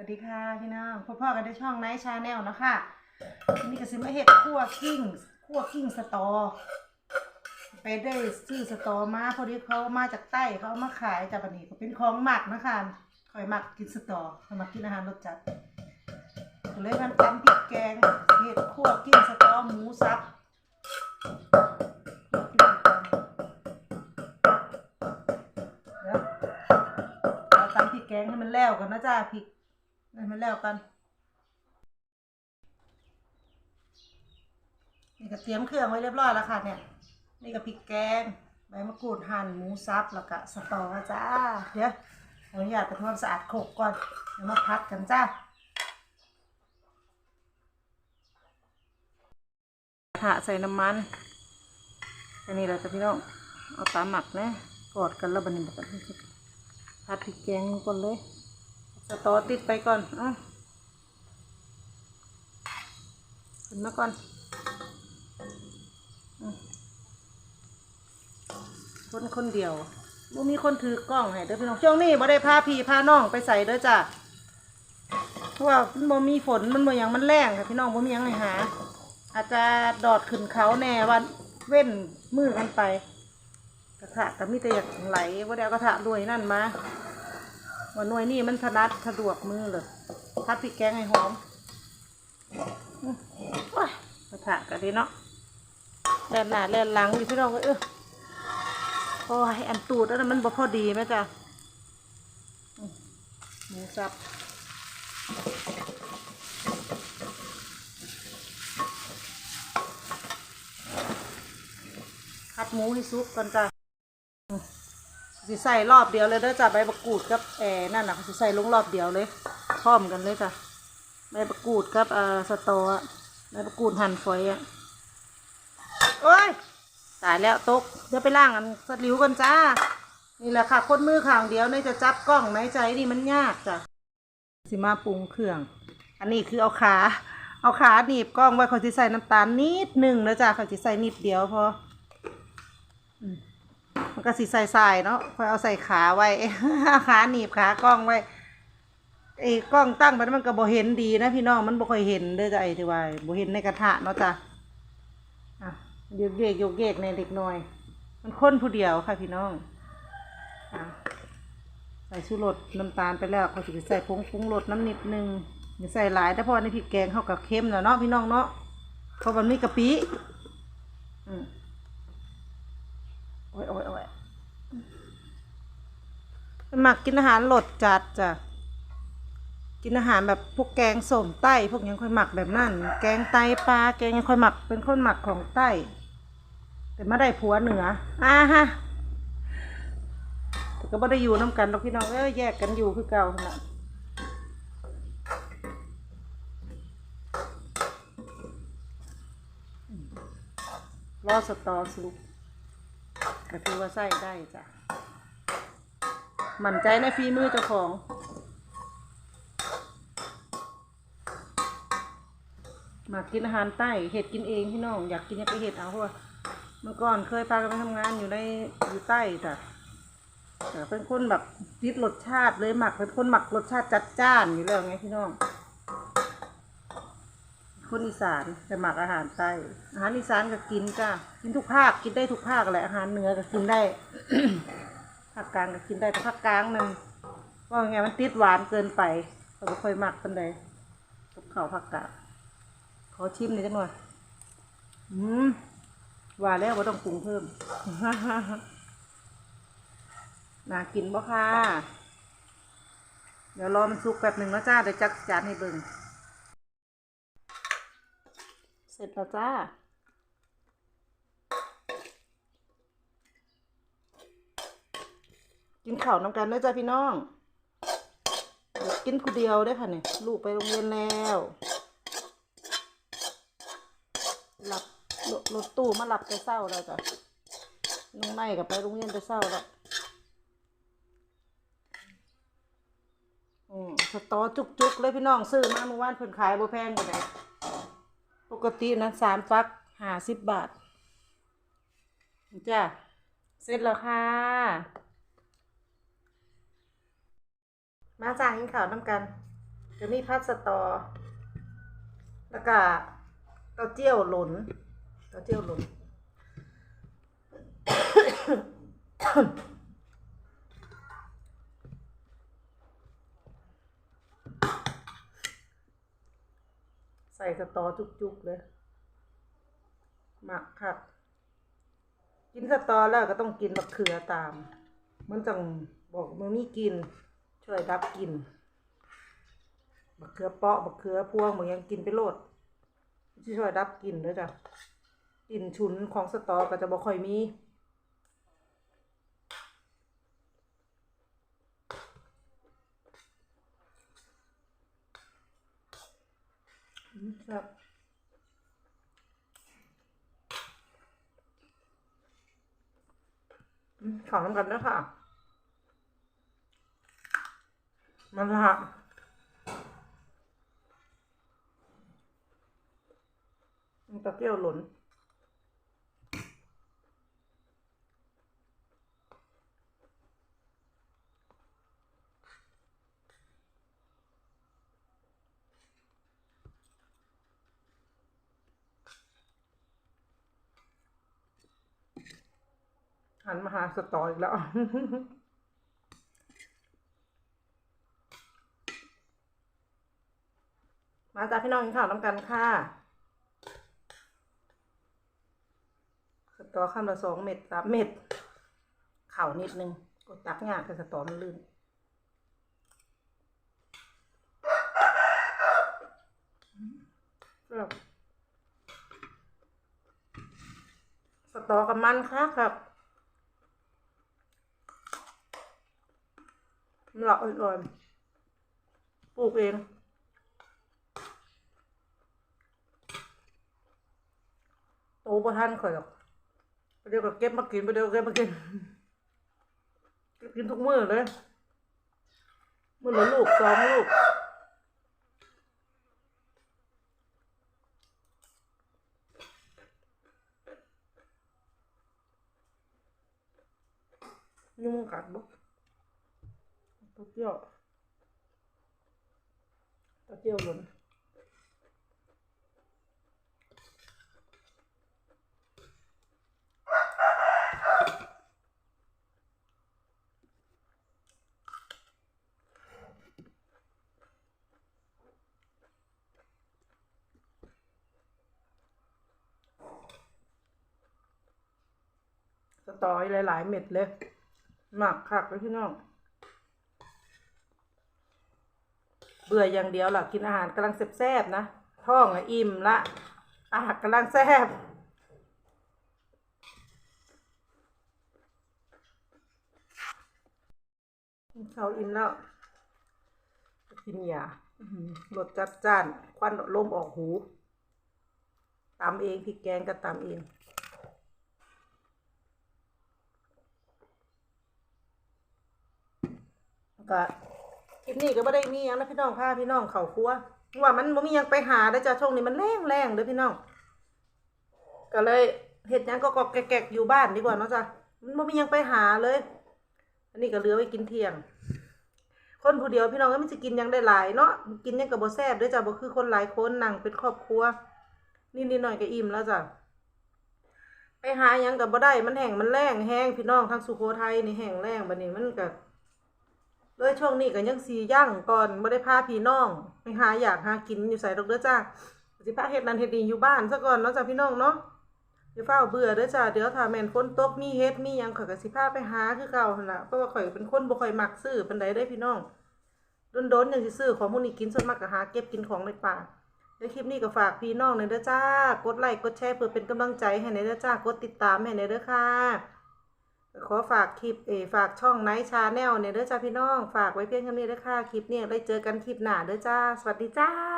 วัสดีค่ะพี่น้องพ่อพ่อกันได้ช่องไนท์ชาแนลนะคะนี่ก็ซื้อมาเห็ดคั่วกิ้งคั่วกิ้งสตอ ไปได้ซื้อสตอมาพอดีเขามาจากใต้เขาเอามาขายจากบันนี้ก็เป็นของหมักนะคะคอยหมักกินสตอคอยหมักกินอาหารรสจัดก็เลยมันตำพริกแกงเห็ดคั่วกิ้งสตอหมูสับเดี๋ยวเราตำพริกแกงให้มันแล้วกันนะจ้าพริก ให้มันแล้วกัน นี่ก็เตรียมเครื่องไว้เรียบร้อยแล้วค่ะเนี่ย นี่ก็พริกแกง ใบมะกรูดหั่นหมูสับแล้วก็สตอจ้า เดี๋ยวขออนุญาตไปทำความสะอาดโขกก่อน เดี๋ยวมาพัดกันจ้าถะใส่น้ำมันอันนี้เราจะพี่น้อง เอาตามหมักนะกอดกันแล้วบันนี้บันนี้พัดพริกแกงก่อนเลย สตอติดไปก่อนอะขึ้นมาก่อนคนคนเดียวบ่มีคนถือกล้องให้เด้อพี่น้องช่วงนี้บ่ได้พาพี่พาน้องไปใส่เด้อจ้ะเพราะว่ามันบ่มีฝนมันบ่หยังมันแรงค่ะพี่น้องบ่มีหยังให้หา อาจจะดอดขึ้นเขาแน่วันเว้นมือกันไป กระทะก็มีแต่อยากไหลบ่ได้เอากระทะด้วยนั่นมา ว่าหน่วยนี่มันถนัดสะดวกมือเลยพัดพริกแกงให้หอมอื้อโอ้ยกระทะก็ดีเนาะแล่นหน้าแล่นหลังอยู่พี่น้องเออโอ้ยอันตูดอันนั้นมันบ่พอดีไหมจ๊ะหมูสับคัดหมูให้ซุปก่อนจ้ะ สิใส่รอบเดียวเลยเด้อจ้ะใบมะกรูดกับแอนั่นน่ะสิใส่ลงรอบเดียวเลยพร้อมกันเลยจ้ะใบมะกรูดกับเอ่อสตออะใบมะกรูดหั่นฝอยอะโอ้ยตายแล้วตกเดี๋ยวไปล่างอันสลิวกันจ้า นี่แหละค่ะคนมือข้างเดียวเนี่ยจะจับกล้องไหนใจนี่มันยากจ้ะสิมาปรุงเครื่อง อันนี้คือเอาขาเอาขาหนีบกล้องไว้เขาจะใส่น้ำตาลนิดหนึ่งแล้วจ้ะเขาจะใส่นิดเดียวพออื มันก็สิใส่ใส่เนาะคอยเอาใส่ขาไว้ขาหนีบขากล้องไว้ไอ้กล้องตั้งไปมันก็บ่เห็นดีนะพี่น้องมันบ่ค่อยเห็นเด้อจ้ะไอ้ที่ว่าบ่เห็นในกระทะเนาะจ้ะอะโยกเยกโยกเยกในเด็กน้อย มันค้นผู้เดียวค่ะพี่น้องอะใส่ชูรสน้ำตาลไปแล้วเขาจะใส่ผงปรุงรสน้ำนิดนึงอย่าใส่หลายแต่พอในพริกแกงเข้ากับเค็มแล้วเนาะพี่น้องเนาะเพราะมันมีกะปิอืมโอ้ยโอ้ยโอ้ย หมักกินอาหารรสจัดจ้ะกินอาหารแบบพวกแกงส้มใต้พวกยังค่อยหมักแบบนั่นแกงไตปลาแกงยังค่อยหมักเป็นคนหมักของใต้แต่ไม่ได้ผัวเหนืออ่าฮะแต่ก็ไม่ได้อยู่น้ำกันหรอกพี่น้องเอ้ยแยกกันอยู่คือเก่าขนาดรอสตอสุกก็ถือว่าใส่ได้จ้ะ มั่นใจในฝีมือเจ้าของมากินอาหารใต้เห็ดกินเองพี่น้อง อยากกินยังไปเห็ดเอาเพราะเมื่อก่อนเคยพากันไปทำงานอยู่ในอยู่ใต้แต่แต่เป็นคนแบบติดรสชาติเลยหมักเป็นคนหมักรสชาติจัดจ้านอยู่แล้วไงพี่น้อง คนอีสานแต่หมักอาหารใต้ อาหารอีสานก็กินจ้ากินทุกภาคกินได้ทุกภาคแหละอาหารเหนือก็กินได้ ภาคกลางก็กินได้แต่ภาคกลางมันว่าไงมันติดหวานเกินไปเราไม่ค่อยหมักกันเลยกับข้าวภาคกางขอชิมหน่อยจังหน่อยอืมว่าแล้วว่าต้องปรุงเพิ่มน่ากินบ่ค่ะ เดี๋ยวรอมันสุกแป๊บหนึ่งนะจ้าเดี๋ยวจัดจานให้เบิ่งเสร็จแล้วจ้า กินข้าวน้ำกันนะจ้าพี่น้องเดี๋ยวกินคนเดียวได้ค่ะเนี่ยลูกไปโรงเรียนแล้วหลับรถตู้มาหลับแต่เศร้าแล้วจ้ะน้องไนกับไปโรงเรียนแต่เศร้าแล้วอืมสตอจุกๆเลยพี่น้องซื้อมาเมื่อวานเพิ่นขายบ่แพงกว่าไหนปกตินะสามฟักห้าสิบบาทจ้ะเสร็จแล้วค่ะ มาจางกินขาวน้ำกันจะมีพัดสตอ แล้วก็เต้าเจี้ยวหลนเต้าเจี้ยวหลนใส่สตอจุกๆเลยหมักค่ะกินสตอแล้วก็ต้องกินบักเขือตาม มันจังบอกมันมีกิน ช่วยดับกลิ่นบักเขือเปาะบักเขือพวงบางอย่างกินไปโลดที่ช่วยดับกลิ่นด้วยจ้ะกลิ่นฉุนของสตอก็จะบ่ค่อยมีอืมครับอืมขอน้ำกันด้วยค่ะ มันละมันตะเกียวหล่นหันมาหาสตออีกแล้ว มาจากพี่น้องกินข้าวน้ำกันค่ะสตอข้ามละสองเม็ดสามเม็ดเข่านิดนึงกดตักงากคือสตอมันลื่นสตอกับมันค่ะครับนหลอกอ่อนๆปลูกเอง โตประท่านข่อยหรอกไปเดี๋ยวก็เก็บมากินไปเดี๋ยวเก็บมากินเก็บกินทุกมื้อเลยมื้อละลูกสองลูกยุ่งกัดบุกตัวเจียวตัวเจียวหล่น สตอยหลาย ๆ เม็ดเลย หมักคักเลยพี่น้องเบื่ออย่างเดียวล่ะกินอาหารกำลังแซ่บๆนะ ท้องอิ่มละ อาหารกำลังแซ่บกินข้าวอิ่มแล้ว กินยาหือรสจัดจ้าน ควันลมออกหูตำเองพริกแกงก็ตำเอง ก็คลิปนี้ก็ไม่ได้มีหยังนะพี่น้องพาพี่น้องเขาครัวว่ามันบ่มียังไปหาได้จ้ะช่วงนี้มันแรงแรงเด้อพี่น้อง ก็เลยเห็ดยังก็กอกแกกอยู่บ้านดีกว่าเนาะจ้ะมันบ่มียังไปหาเลย อันนี้ก็เหลือไว้กินเที่ยง คนผู้เดียวพี่น้องก็ไมันจะกินยังได้หลายเนาะกินยังก็บ่แซ่บด้อจ้ะบ่คือคนหลายคนนั่งเป็นครอบครัวนิดหน่อยก็อิ่มแล้วจ้ะไปหายังก็บ่ได้มันแห้งมันแรงแห้งพี่น้องทางสุโขทัยนี่แห้งแรงบัดนี้มันก็ เลยช่วงนี้ก็ยังสีย่างก่อนไม่ได้พาพี่น้องไปหาอยากหากินอยู่ใส่ดอกเด้อจ้าสิพาเฮ็ดนันเฮ็ดนี่อยู่บ้านซะก่อนเนาะจ้าพี่น้องเนาะอย่าเฝ้าเบื่อเด้อจ้าเดี๋ยวถ้าแม่นฝนตกมีเฮ็ดมียังข่อยก็สิพาไปหาคือเก่าหั่นล่ะเพราะว่าข่อยเป็นคนบ่ค่อยมักซื้อปานใดเด้พี่น้องโดนๆจังสิซื้อของพวกนี้กินส่วนมากก็หาเก็บกินของในป่าในคลิปนี้ก็ฝากพี่น้องหน่อยเด้อจ้ากดไลค์กดแชร์เพื่อเป็นกำลังใจให้หน่อยเด้อจ้ากดติดตามให้หน่อยเด้อค่ะ ขอฝากคลิปเอฝากช่องไนท์ชาแนลเนี่ยเด้อจ้าพี่น้อง ฝากไว้เพียงเท่านี้เด้อค่ะ คลิปเนี่ยได้เจอกันคลิปหน้าเด้อจ้า สวัสดีจ้า